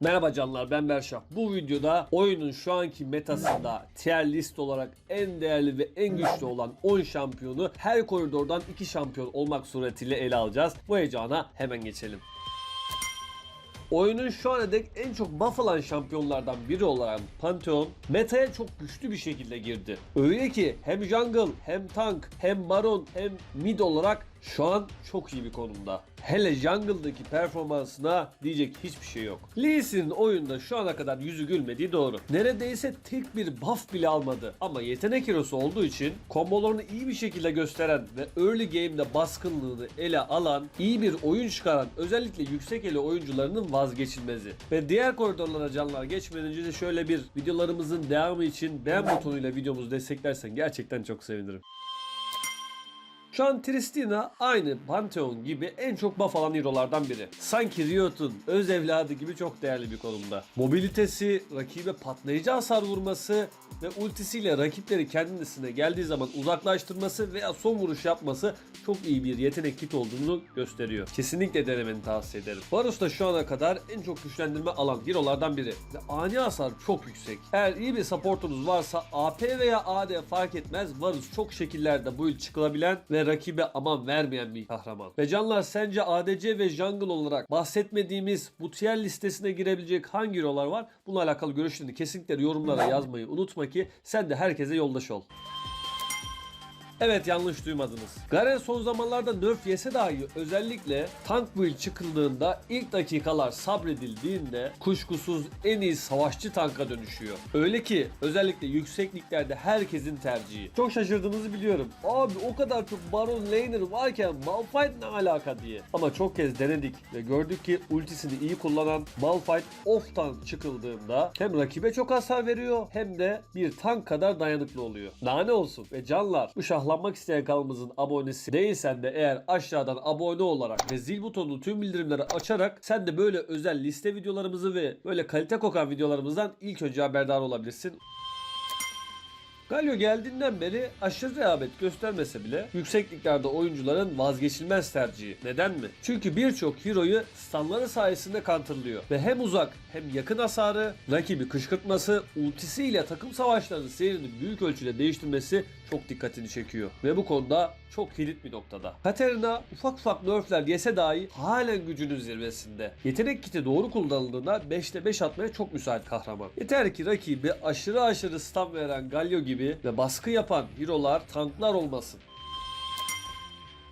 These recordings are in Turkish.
Merhaba canlar ben Berşah. Bu videoda oyunun şu anki metasında tier list olarak en değerli ve en güçlü olan 10 şampiyonu her koridordan 2 şampiyon olmak suretiyle ele alacağız. Bu heyecana hemen geçelim. Oyunun şu ana dek en çok buff alan şampiyonlardan biri olan Pantheon meta'ya çok güçlü bir şekilde girdi. Öyle ki hem jungle hem tank hem baron hem mid olarak şu an çok iyi bir konumda. Hele jungle'daki performansına diyecek hiçbir şey yok. Lee Sin'in oyunda şu ana kadar yüzü gülmediği doğru. Neredeyse tek bir buff bile almadı. Ama yetenek hero'su olduğu için kombolarını iyi bir şekilde gösteren ve early game'de baskınlığını ele alan, iyi bir oyun çıkaran özellikle yüksek ele oyuncularının vazgeçilmezi. Ve diğer koridorlara canlar geçmeden önce de şöyle bir videolarımızın devamı için beğen butonuyla videomuzu desteklersen gerçekten çok sevinirim. Şu an Tristina aynı Pantheon gibi en çok buff alan hero'lardan biri. Sanki Riot'un öz evladı gibi çok değerli bir konumda. Mobilitesi, rakibe patlayıcı hasar vurması ve ultisiyle rakipleri kendisine geldiği zaman uzaklaştırması veya son vuruş yapması çok iyi bir yetenek kit olduğunu gösteriyor. Kesinlikle denemeni tavsiye ederim. Varus da şu ana kadar en çok güçlendirme alan hero'lardan biri. Ve ani hasar çok yüksek. Eğer iyi bir supportunuz varsa AP veya AD fark etmez. Varus çok şekillerde build çıkılabilen ve rakibe aman vermeyen bir kahraman. Ve canlar sence ADC ve jungle olarak bahsetmediğimiz bu tier listesine girebilecek hangi hero'lar var? Bununla alakalı görüşlerini kesinlikle yorumlara yazmayı unutma ki sen de herkese yoldaş ol. Evet yanlış duymadınız. Garen son zamanlarda nerf yese dahi özellikle tank build çıkıldığında ilk dakikalar sabredildiğinde kuşkusuz en iyi savaşçı tanka dönüşüyor. Öyle ki özellikle yüksekliklerde herkesin tercihi. Çok şaşırdığınızı biliyorum. Abi o kadar çok Baron Laner varken Malphite ne alaka diye. Ama çok kez denedik ve gördük ki ultisini iyi kullanan Malphite off'tan çıkıldığında hem rakibe çok hasar veriyor hem de bir tank kadar dayanıklı oluyor. Daha ne olsun ve canlar bu şahlanmak isteyen kanalımızın abonesi değilsen de eğer aşağıdan abone olarak ve zil butonunu tüm bildirimleri açarak sen de böyle özel liste videolarımızı ve böyle kalite kokan videolarımızdan ilk önce haberdar olabilirsin. Galio geldiğinden beri aşırı rehavet göstermese bile yüksekliklerde oyuncuların vazgeçilmez tercihi. Neden mi? Çünkü birçok hero'yu stunları sayesinde counterlıyor. Ve hem uzak hem yakın hasarı, rakibi kışkırtması, ultisiyle takım savaşlarının seyrini büyük ölçüde değiştirmesi çok dikkatini çekiyor. Ve bu konuda çok kilit bir noktada. Katarina ufak ufak nerfler yese dahi halen gücünün zirvesinde. Yetenek kiti doğru kullanıldığında 5'te 5 atmaya çok müsait kahraman. Yeter ki rakibi aşırı aşırı stun veren Galio gibi ve baskı yapan hero'lar, tanklar olmasın.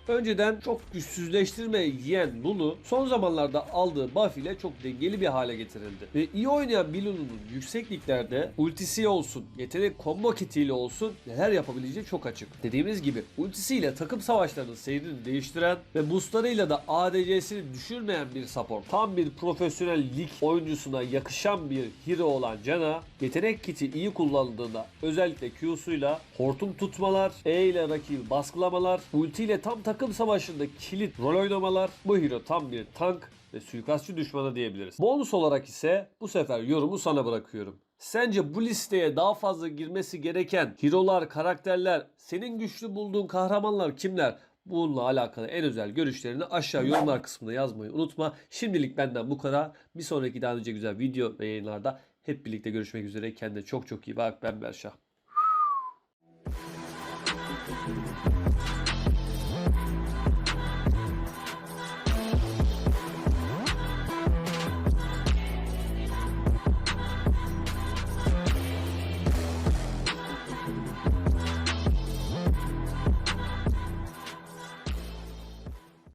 Önceden çok güçsüzleştirme yiyen Lulu son zamanlarda aldığı buff ile çok dengeli bir hale getirildi. Ve iyi oynayan bir Lulu'nun yüksekliklerde ultisi olsun, yetenek combo kitiyle olsun neler yapabileceği çok açık. Dediğimiz gibi ultisiyle takım savaşlarının seyrini değiştiren ve boostlarıyla da ADC'sini düşürmeyen bir support. Tam bir profesyonel lig oyuncusuna yakışan bir hero olan Can'a yetenek kiti iyi kullanıldığında özellikle Q'suyla hortum tutmalar, E ile rakibi baskılamalar, ulti ile tam takım savaşında kilit rol oynamalar bu hero tam bir tank ve suikastçı düşmanı diyebiliriz. Bonus olarak ise bu sefer yorumu sana bırakıyorum. Sence bu listeye daha fazla girmesi gereken hero'lar, karakterler, senin güçlü bulduğun kahramanlar kimler? Bununla alakalı en özel görüşlerini aşağı yorumlar kısmında yazmayı unutma. Şimdilik benden bu kadar. Bir sonraki daha önce güzel video ve yayınlarda hep birlikte görüşmek üzere. Kendine çok çok iyi bak. Ben Berşah.